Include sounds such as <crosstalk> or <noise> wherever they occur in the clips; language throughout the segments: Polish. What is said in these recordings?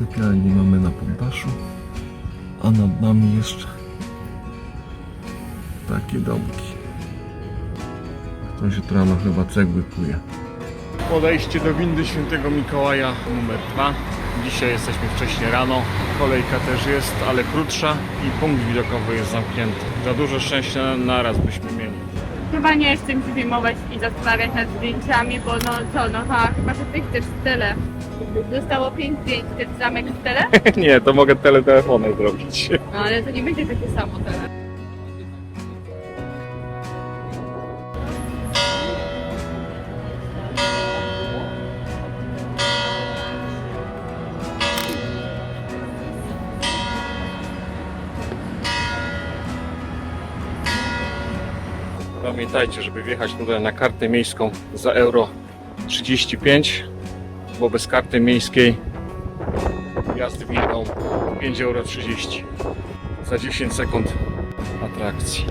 Sypialni mamy na poddaszu, a nad nami jeszcze takie domki. Ktoś od rana chyba cegły kuje. Podejście do windy świętego Mikołaja numer 2. Dzisiaj jesteśmy wcześnie rano. Kolejka też jest, ale krótsza i punkt widokowy jest zamknięty. Za dużo szczęścia naraz byśmy mieli. Chyba nie chcę się filmować i zastanawiać nad zdjęciami, bo no co, no ha, chyba że ty chcesz tyle. Zostało pięć zdjęć, ten zamek w tyle? <laughs> Nie, to mogę teletelefonem zrobić. No ale to nie będzie takie samo tyle. Pamiętajcie, żeby wjechać tutaj na kartę miejską za euro 35, bo bez karty miejskiej jazdy windą 5,30 euro za 10 sekund atrakcji.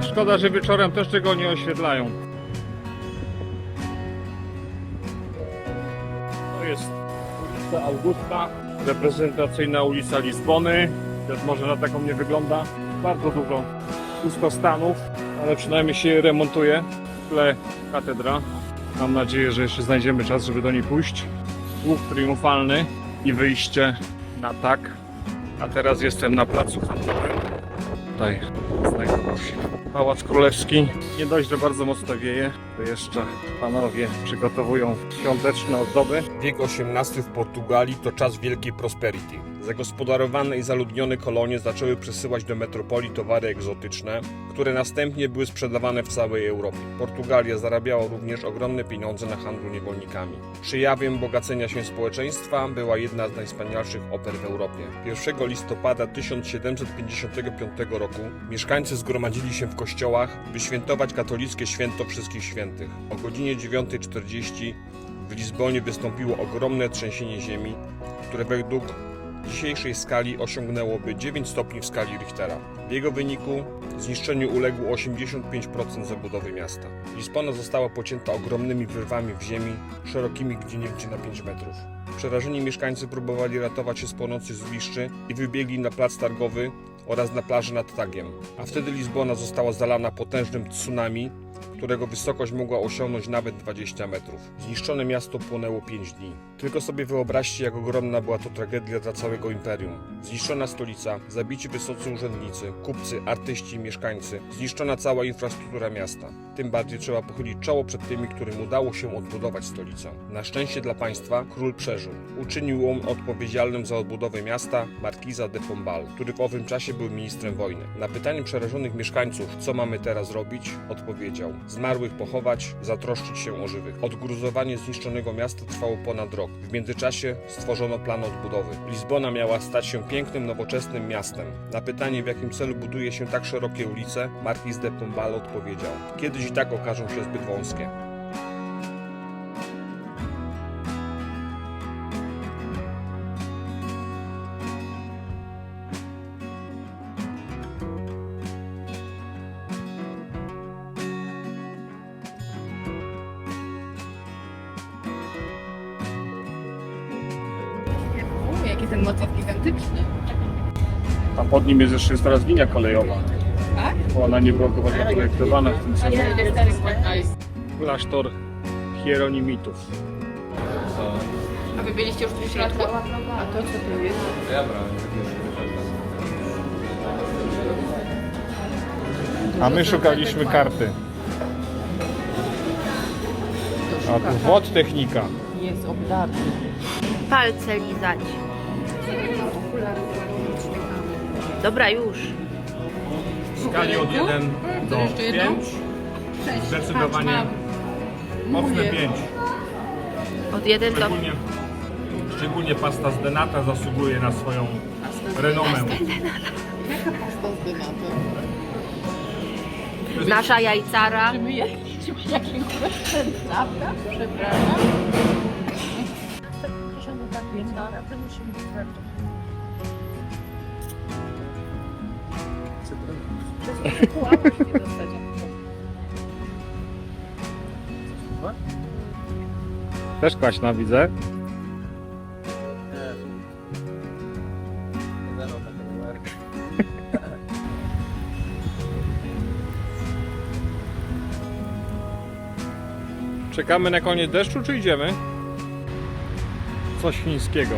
Tak, szkoda, że wieczorem też tego nie oświetlają. To jest ulica Augusta, reprezentacyjna ulica Lizbony. Też może na taką nie wygląda. Bardzo dużo pustostanów, ale przynajmniej się remontuje. W tle katedra. Mam nadzieję, że jeszcze znajdziemy czas, żeby do niej pójść. Łuk triumfalny i wyjście na tak. A teraz jestem na placu handlowym. Tutaj znajdował się Pałac Królewski. Nie dość, że bardzo mocno wieje, to jeszcze panowie przygotowują świąteczne ozdoby. Wiek XVIII w Portugalii to czas wielkiej prosperity. Zagospodarowane i zaludnione kolonie zaczęły przesyłać do metropolii towary egzotyczne, które następnie były sprzedawane w całej Europie. Portugalia zarabiała również ogromne pieniądze na handlu niewolnikami. Przejawem bogacenia się społeczeństwa była jedna z najwspanialszych oper w Europie. 1 listopada 1755 roku mieszkańcy zgromadzili się w kościołach, by świętować katolickie święto Wszystkich Świętych. O godzinie 9.40 w Lizbonie wystąpiło ogromne trzęsienie ziemi, które według dzisiejszej skali osiągnęłoby 9 stopni w skali Richtera. W jego wyniku zniszczeniu uległo 85% zabudowy miasta. Lizbona została pocięta ogromnymi wyrwami w ziemi, szerokimi gdzieniegdzie na 5 metrów. Przerażeni mieszkańcy próbowali ratować się z płonących zgliszczy i wybiegli na plac targowy oraz na plażę nad Tagiem. A wtedy Lizbona została zalana potężnym tsunami, którego wysokość mogła osiągnąć nawet 20 metrów. Zniszczone miasto płonęło 5 dni. Tylko sobie wyobraźcie, jak ogromna była to tragedia dla całego imperium. Zniszczona stolica, zabici wysocy urzędnicy, kupcy, artyści mieszkańcy, zniszczona cała infrastruktura miasta. Tym bardziej trzeba pochylić czoło przed tymi, którym udało się odbudować stolicę. Na szczęście dla państwa król przeżył. Uczynił on odpowiedzialnym za odbudowę miasta markiza de Pombal, który w owym czasie był ministrem wojny. Na pytanie przerażonych mieszkańców, co mamy teraz robić, odpowiedział: Zmarłych pochować, zatroszczyć się o żywych. Odgruzowanie zniszczonego miasta trwało ponad rok. W międzyczasie stworzono plan odbudowy. Lizbona miała stać się pięknym, nowoczesnym miastem. Na pytanie, w jakim celu buduje się tak szerokie ulice, Markiz de Pombal odpowiedział: Kiedyś i tak okażą się zbyt wąskie. Pod nim jest jeszcze teraz linia kolejowa. Tak? Bo ona nie była chyba zaprojektowana w tym celu. Klasztor Hieronimitów. A wy byliście już w środku? A to co tu jest? A my szukaliśmy karty. A tu wod technika. Jest obdarty. Palce lizać. Dobra, już. W skali od 1 do 5 zdecydowanie mocne 5. Od 1 do... Szczególnie, szczególnie pasta z denata zasługuje na swoją renomę. Jaka pasta z denatem? Nasza jajcara. Czy my jakiegoś prawda? Przepraszam. Proszę, tak więc, ale to musimy sprawdzić. Też kwaśna widzę. Czekamy na koniec deszczu, czy idziemy? Coś chińskiego.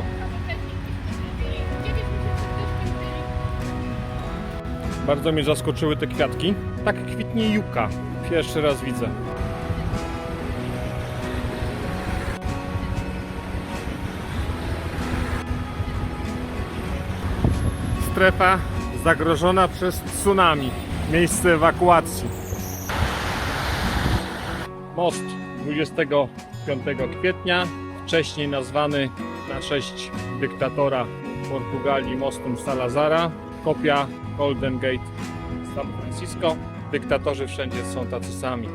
Bardzo mnie zaskoczyły te kwiatki. Tak kwitnie juka. Pierwszy raz widzę. Strefa zagrożona przez tsunami. Miejsce ewakuacji. Most 25 kwietnia, wcześniej nazwany na cześć dyktatora Portugalii mostem Salazara. Kopia Golden Gate San Francisco. Dyktatorzy wszędzie są tacy sami.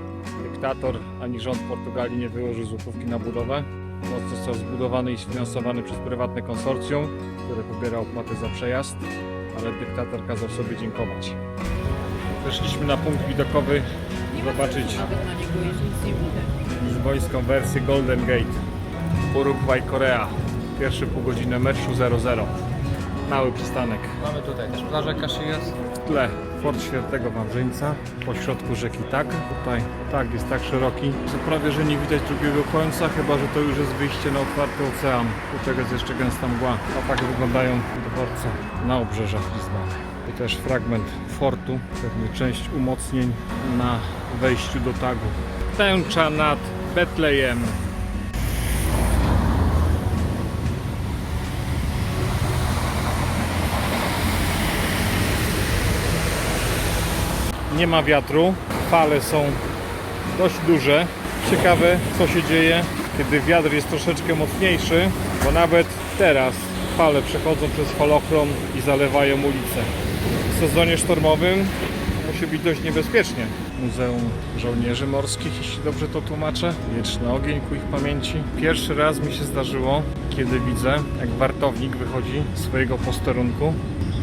Dyktator ani rząd Portugalii nie wyłożył złotówki na budowę. Most został zbudowany i sfinansowany przez prywatne konsorcjum, które pobiera opłaty za przejazd, ale dyktator kazał sobie dziękować. Weszliśmy na punkt widokowy zobaczyć lizbońską wersję Golden Gate. Urugwaj, Korea. Pierwsze pół godziny meczu 0-0. Mały przystanek. Mamy tutaj też plażę Casillas. W tle Fort Świętego Wawrzyńca, po środku rzeki Tak. Tutaj Tak jest tak szeroki, że prawie że nie widać drugiego końca, chyba że to już jest wyjście na otwarty ocean. Tutaj jest jeszcze gęsta mgła. A tak wyglądają dworce na obrzeżach Lizbony. I też fragment fortu, pewnie część umocnień na wejściu do Tagu. Tęcza nad Betlejem. Nie ma wiatru, fale są dość duże. Ciekawe co się dzieje, kiedy wiatr jest troszeczkę mocniejszy, bo nawet teraz fale przechodzą przez falochron i zalewają ulicę. W sezonie sztormowym musi być dość niebezpiecznie. Muzeum Żołnierzy Morskich, jeśli dobrze to tłumaczę. Wieczny ogień ku ich pamięci. Pierwszy raz mi się zdarzyło, kiedy widzę, jak wartownik wychodzi z swojego posterunku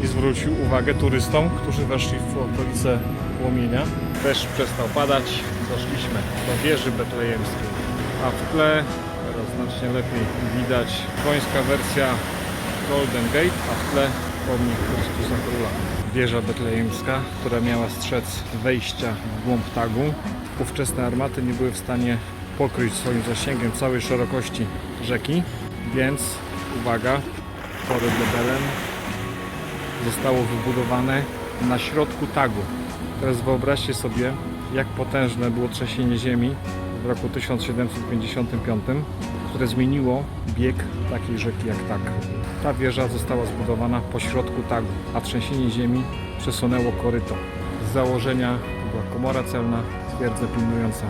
i zwrócił uwagę turystom, którzy weszli w okolice płomienia. Przestał padać, doszliśmy do wieży betlejemskiej. A w tle, teraz znacznie lepiej widać, końska wersja Golden Gate, a w tle pomnik Chrystusa Króla. Wieża betlejemska, która miała strzec wejścia w głąb tagu. Ówczesne armaty nie były w stanie pokryć swoim zasięgiem całej szerokości rzeki, więc uwaga, Fort Lebelem zostało wybudowane na środku tagu. Teraz wyobraźcie sobie, jak potężne było trzęsienie ziemi w roku 1755, które zmieniło bieg takiej rzeki jak Tak. Ta wieża została zbudowana po środku tagu, a trzęsienie ziemi przesunęło koryto. Z założenia była komora celna, twierdza pilnująca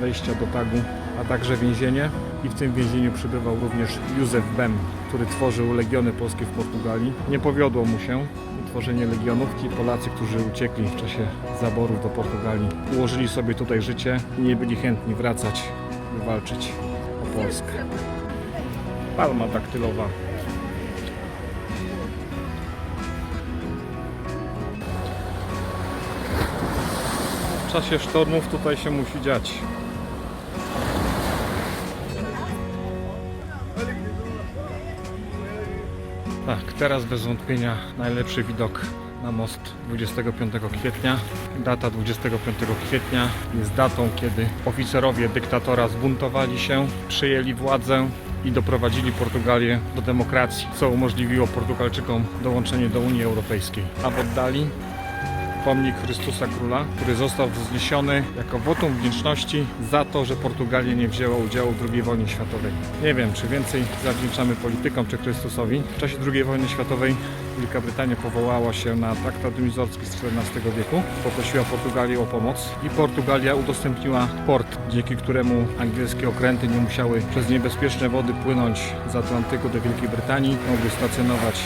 wejścia do tagu, a także więzienie i w tym więzieniu przebywał również Józef Bem, który tworzył legiony polskie w Portugalii. Nie powiodło mu się tworzenie legionów. Ci Polacy, którzy uciekli w czasie zaborów do Portugalii, ułożyli sobie tutaj życie i nie byli chętni wracać, by walczyć o Polskę. Palma daktylowa. W czasie sztormów tutaj się musi dziać. Tak, teraz bez wątpienia najlepszy widok na most 25 kwietnia. Data 25 kwietnia jest datą, kiedy oficerowie dyktatora zbuntowali się, przejęli władzę i doprowadzili Portugalię do demokracji, co umożliwiło Portugalczykom dołączenie do Unii Europejskiej. A w oddali pomnik Chrystusa Króla, który został wzniesiony jako wotum wdzięczności za to, że Portugalia nie wzięła udziału w II wojnie światowej. Nie wiem, czy więcej zawdzięczamy politykom czy Chrystusowi. W czasie II wojny światowej Wielka Brytania powołała się na traktat wizorski z XIV wieku, poprosiła Portugalię o pomoc i Portugalia udostępniła port, dzięki któremu angielskie okręty nie musiały przez niebezpieczne wody płynąć z Atlantyku do Wielkiej Brytanii, mogły stacjonować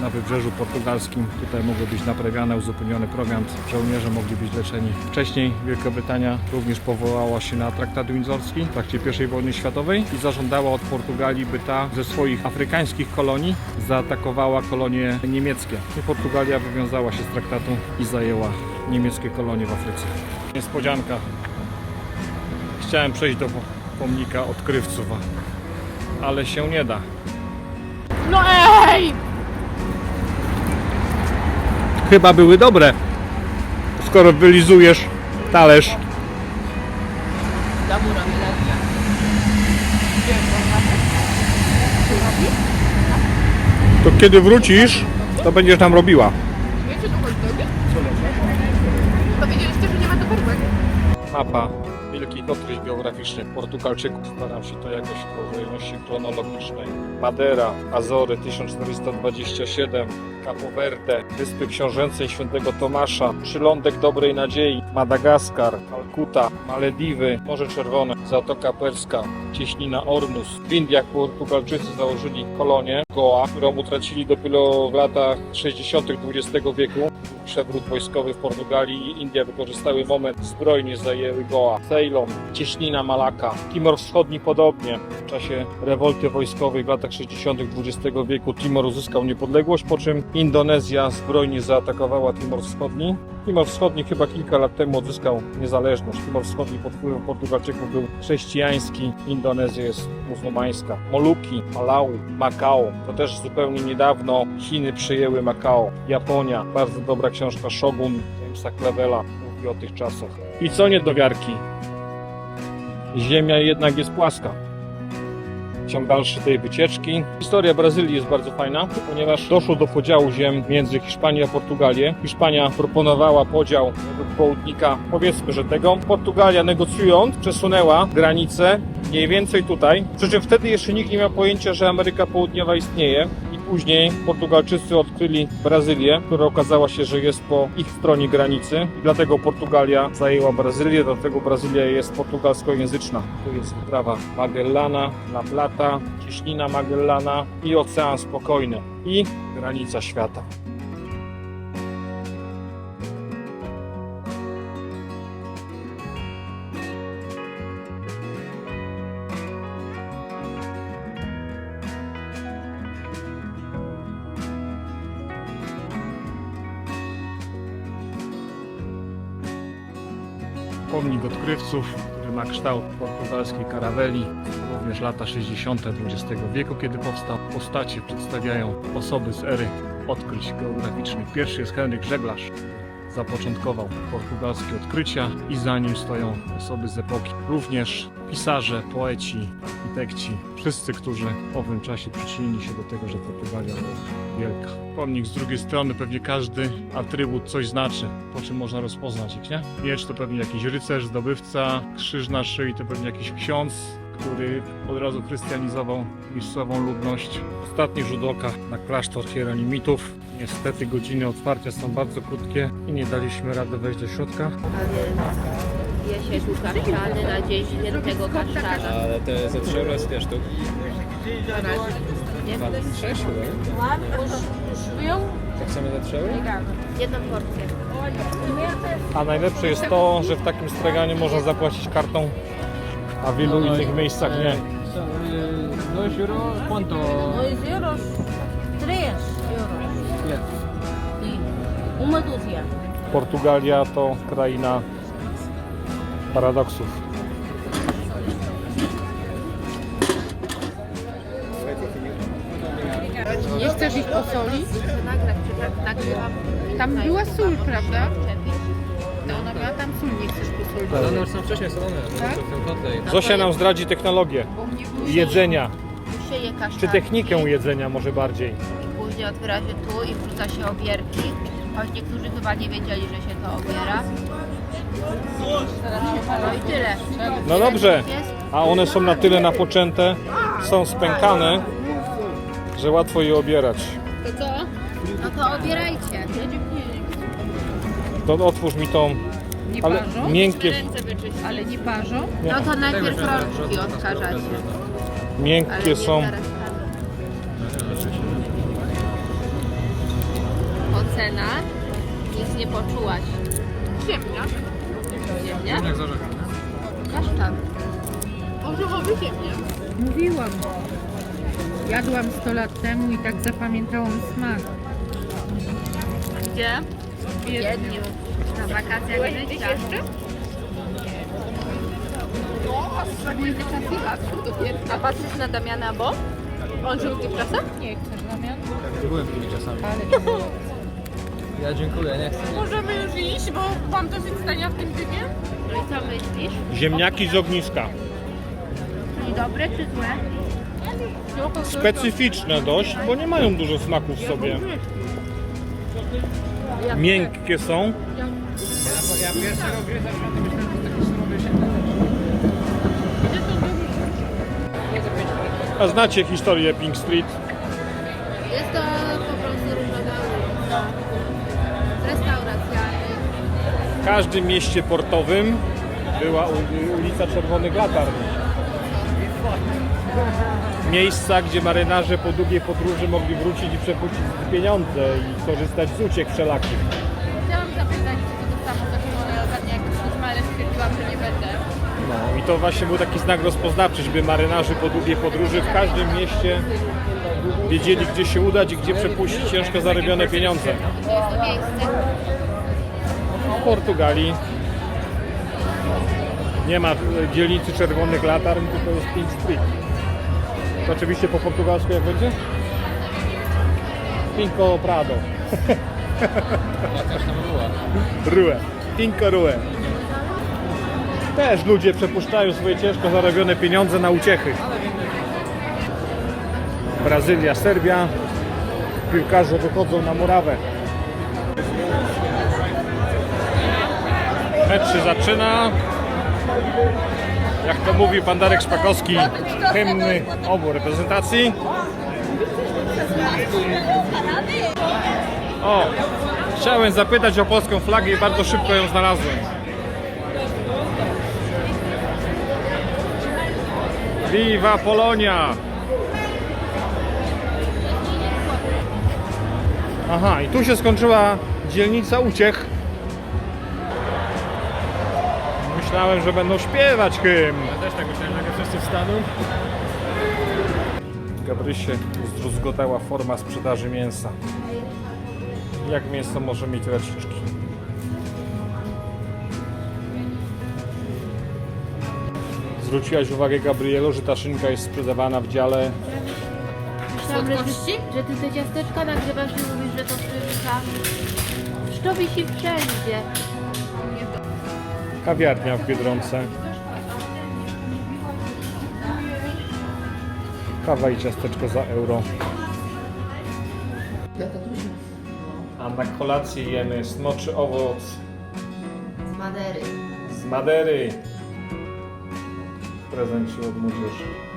na wybrzeżu portugalskim. Tutaj mogły być naprawiane, uzupełniony prowiant, żołnierze mogli być leczeni. Wcześniej Wielka Brytania również powołała się na traktat windzorski w trakcie I wojny światowej i zażądała od Portugalii, by ta ze swoich afrykańskich kolonii zaatakowała kolonie niemieckie. I Portugalia wywiązała się z traktatu i zajęła niemieckie kolonie w Afryce. Niespodzianka. Chciałem przejść do pomnika odkrywców, ale się nie da. No ej! Chyba były dobre. Skoro wylizujesz talerz. To kiedy wrócisz, to będziesz tam robiła. Wiecie, co chodzi drogi? Powiedzieliście, że nie ma do Mapa odkryć geograficznych Portugalczyków. Staram się to jakoś w kolejności chronologicznej. Madera, Azory 1427, Capo Verde, Wyspy Książęcej Świętego Tomasza, Przylądek Dobrej Nadziei, Madagaskar, Kalkuta, Malediwy, Morze Czerwone, Zatoka Perska, Cieśnina Ormus. W Indiach Portugalczycy założyli kolonię Goa, którą utracili dopiero w latach 60. XX wieku. Przewrót wojskowy w Portugalii i Indie wykorzystały moment, zbrojnie zajęły Goa. Ceylon, Cieśnina Malaka, Timor Wschodni podobnie. W czasie rewolty wojskowej w latach 60. XX wieku Timor uzyskał niepodległość, po czym Indonezja zbrojnie zaatakowała Timor Wschodni. Timor Wschodni chyba kilka lat temu odzyskał niezależność. Timor Wschodni pod wpływem Portugalczyków był chrześcijański, Indonezja jest muzułmańska. Moluki, Palau, Makao, to też zupełnie niedawno Chiny przejęły Makao. Japonia, bardzo dobra książka Shogun Jamesa Clevela mówi o tych czasach. I co nie do? Ziemia jednak jest płaska ciąg dalszy tej wycieczki. Historia Brazylii jest bardzo fajna, ponieważ doszło do podziału ziem między Hiszpanią a Portugalię. Hiszpania proponowała podział południka, powiedzmy, że tego. Portugalia negocjując przesunęła granicę mniej więcej tutaj. Przy czym wtedy jeszcze nikt nie miał pojęcia, że Ameryka Południowa istnieje. Później Portugalczycy odkryli Brazylię, która okazała się, że jest po ich stronie granicy. Dlatego Portugalia zajęła Brazylię, dlatego Brazylia jest portugalskojęzyczna. Tu jest wyprawa Magellana, La Plata, Cieśnina Magellana i Ocean Spokojny. I granica świata. Odkrywców, który ma kształt portugalskiej karaweli, również lata 60. XX wieku, kiedy powstał. Postacie przedstawiają osoby z ery odkryć geograficznych. Pierwszy jest Henryk Żeglarz, zapoczątkował portugalskie odkrycia i za nim stoją osoby z epoki. Również pisarze, poeci, architekci, wszyscy, którzy w owym czasie przyczynili się do tego, że Portugalia była wielka. Pomnik z drugiej strony pewnie każdy atrybut coś znaczy, po czym można rozpoznać ich, nie? Miecz to pewnie jakiś rycerz, zdobywca, krzyż na szyi to pewnie jakiś ksiądz, który od razu chrystianizował miejscową ludność. Ostatni rzut oka na klasztor hieronimitów. Niestety godziny otwarcia są bardzo krótkie i nie daliśmy rady wejść do środka. Się tu kaszczany na dzień świętego kaszczana. Ale to jest za 3 euro jest sztuk. Nie? 6 chyba. Tak samo za 3 euro? Jedną porcję. A najlepsze jest to, że w takim straganie można zapłacić kartą, a w wielu innych miejscach nie. 2 euro, ¿cuánto? Dois euros. Três euros. Sim. Uma dúzia. Portugalia to kraina paradoksów. Nie chcesz ich posolić? Tam była sól, prawda? No ona miała tam sól, nie chcesz posolić. Ale one już są wcześniej solone, Tak? to w tym kotle. Zosia nam zdradzi technologię Bo mnie było jedzenia, Tu się je kasztanki. czy technikę jedzenia może bardziej. I później otwiera się tu i wrzuca się obierki. Choć niektórzy chyba nie wiedzieli, że się to obiera. No i tyle. No dobrze, a one są na tyle napoczęte, są spękane, że łatwo je obierać. To co? No to obierajcie. To otwórz mi tą, Nie ale parzą? miękkie. Ale nie parzą? No to najpierw rączki odkażacie. Ale miękkie nie są. zaraz tam. Ocena. Nic nie poczułaś. Ziemniak. Ziemniak? Jak zarzekam, Kasztan. Orzechowy ziemniak. Mówiłam. Jadłam 100 lat temu i tak zapamiętałam smak. Gdzie? W Wiedniu. Na wakacjach życia. jeszcze? A patrzysz na Damiana, bo? On żył w tych czasach? Nie chcesz zamian? nie? Byłem tymi czasami. Ale nie Ja dziękuję, nie chcę. Możemy już iść, bo mam dosyć stania w tym dymie. No i co myślisz? Ziemniaki z ogniska. Czyli dobre czy złe? Specyficzne dość, bo nie mają dużo smaku w sobie. Miękkie są. Ja myślałem, że taki surowy się A znacie historię Pink Street? Jest to po prostu różowa każdym mieście portowym była ulica Czerwonych Latarni. Miejsca, gdzie marynarze po długiej podróży mogli wrócić i przepuścić pieniądze i korzystać z uciek wszelakich. Chciałam zapytać, czy to samo zaczerwone latarnie jak Christmas, ale stwierdziłam, że nie będę. No i to właśnie był taki znak rozpoznawczy, żeby marynarze po długiej podróży w każdym mieście wiedzieli, gdzie się udać i gdzie przepuścić ciężko zarobione pieniądze. Gdzie jest to miejsce? W Portugalii nie ma dzielnicy czerwonych latarń, tylko jest Pink Street. To oczywiście po portugalsku jak będzie? Pinko Prado. Jakaś tam była. Rue. Pinko Rue. Też ludzie przepuszczają swoje ciężko zarobione pieniądze na uciechy. Brazylia, Serbia. Piłkarze wychodzą na murawę. Mecz się zaczyna. Jak to mówi pan Darek Szpakowski, hymny obu reprezentacji. O, chciałem zapytać o polską flagę i bardzo szybko ją znalazłem. Viva Polonia! Aha, i tu się skończyła dzielnica uciech. Myślałem, że będą śpiewać hymn. Ja też tak myślałem, że jak wszyscy wstaną. Gabrysie zdruzgotała forma sprzedaży mięsa. Jak mięso może mieć raciczki? Zwróciłaś uwagę, Gabrielu, że ta szynka jest sprzedawana w dziale Myślałam, że ty, że ty te ciasteczka nagrywasz i mówisz, że to szybka. To wisi wszędzie. Kawiarnia w Biedronce. Kawa i ciasteczko za euro. A na kolację jemy smoczy owoc Z Madery. z Madery. W prezencie od młodzieży.